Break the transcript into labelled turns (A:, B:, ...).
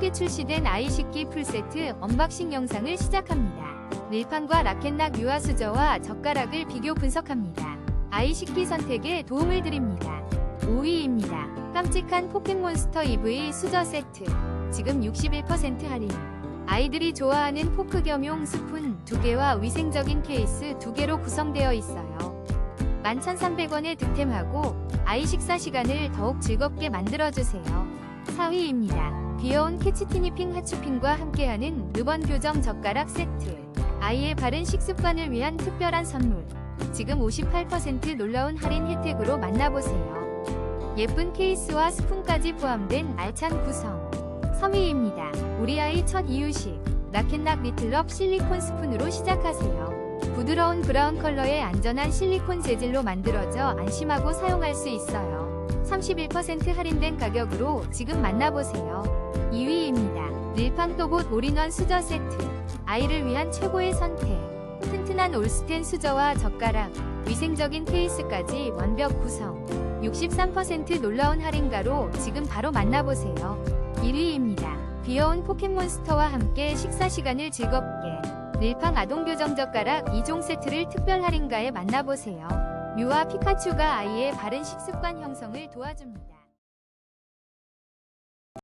A: 새롭게 출시된 아이 식기 풀세트 언박싱 영상을 시작합니다. 밀판과 라켓락 유아 수저와 젓가락을 비교 분석합니다. 아이 식기 선택에 도움을 드립니다. 5위입니다. 깜찍한 포켓몬스터 EV 수저 세트. 지금 61% 할인. 아이들이 좋아하는 포크 겸용 스푼 2개와 위생적인 케이스 2개로 구성되어 있어요. 11,300원에 득템하고 아이 식사 시간을 더욱 즐겁게 만들어주세요. 4위입니다. 귀여운 캐치티니핑 하츄핑과 함께하는 르번 교정 젓가락 세트. 아이의 바른 식습관을 위한 특별한 선물. 지금 58% 놀라운 할인 혜택으로 만나보세요. 예쁜 케이스와 스푼까지 포함된 알찬 구성. 3위입니다. 우리 아이 첫 이유식. 라켓락 리틀럽 실리콘 스푼으로 시작하세요. 부드러운 브라운 컬러의 안전한 실리콘 재질로 만들어져 안심하고 사용할 수 있어요. 31% 할인된 가격으로 지금 만나보세요. 2위입니다. 릴팡 또봇 올인원 수저 세트. 아이를 위한 최고의 선택. 튼튼한 올스텐 수저와 젓가락, 위생적인 케이스까지 완벽 구성. 63% 놀라운 할인가로 지금 바로 만나보세요. 1위입니다. 귀여운 포켓몬스터와 함께 식사 시간을 즐겁게. 릴팡 아동교정 젓가락 2종 세트를 특별 할인가에 만나보세요. 뮤와 피카츄가 아이의 바른 식습관 형성을 도와줍니다.